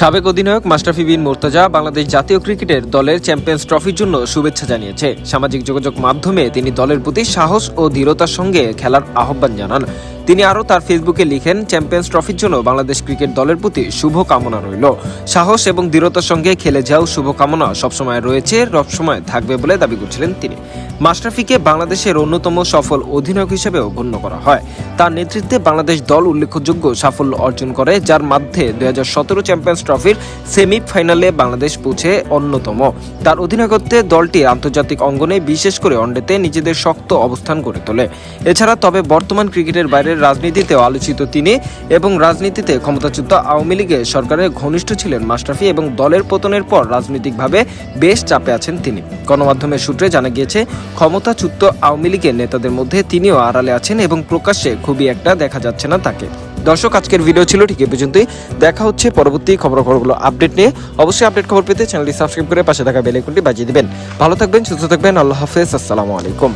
সাবেক অধিনায়ক মাস্টাফি বিন মোর্তাজা বাংলাদেশ জাতীয় ক্রিকেটের দলের চ্যাম্পিয়ন্স ট্রফির জন্য শুভেচ্ছা জানিয়েছে। সামাজিক যোগাযোগ মাধ্যমে তিনি দলের প্রতি সাহস ও দৃঢ়তার সঙ্গে খেলার আহ্বান জানান। তিনি আরও তার ফেসবুকে লিখেন, চ্যাম্পিয়ন্স ট্রফির জন্য বাংলাদেশ ক্রিকেট দলের প্রতি শুভ কামনা রইল। সাহস এবং দৃঢ়তার সঙ্গে খেলে যাও, শুভকামনা সবসময় রয়েছে, সবসময় থাকবে বলে দাবি করছিলেন তিনি। মাস্টাফিকে বাংলাদেশের অন্যতম সফল অধিনায়ক হিসেবেও গণ্য করা হয়। তার নেতৃত্বে বাংলাদেশ দল উল্লেখযোগ্য সাফল্য অর্জন করে, যার মধ্যে দুই হাজার সতেরো চ্যাম্পিয়ন্স ট্রফির সেমিফাইনালে বাংলাদেশ পৌঁছে অন্যতম। তার অধিনায়কত্বে দলটি আন্তর্জাতিক অঙ্গনে বিশেষ করে অন্ডেতে নিজেদের শক্ত অবস্থান গড়ে তোলে। এছাড়া তবে বর্তমান ক্রিকেটের বাইরের রাজনীতিতেও আলোচিত তিনি এবং রাজনীতিতে ক্ষমতাচ্যুত আওয়ামী লীগের সরকারের ঘনিষ্ঠ ছিলেন মাস্টাফি এবং দলের পতনের পর রাজনৈতিকভাবে বেশ চাপে আছেন তিনি। গণমাধ্যমের সূত্রে জানা গিয়েছে, ক্ষমতাচ্যুত আওয়ামী লীগের নেতাদের মধ্যে তিনিও আড়ালে আছেন এবং প্রকাশ্যে খুবই একটা দেখা যাচ্ছে না তাকে। দর্শক, আজকের ভিডিও ছিল ঠিক এ পর্যন্তই। দেখা হচ্ছে পরবর্তী খবর খবরগুলো আপডেট নিয়ে। অবশ্যই আপডেট খবর পেতে চ্যানেলটি সাবস্ক্রাইব করে পাশে থাকা বেল আইকনটি বাজিয়ে দেবেন। ভালো থাকবেন, সুস্থ থাকবেন, আল্লাহ হাফেজ, আসসালামু আলাইকুম।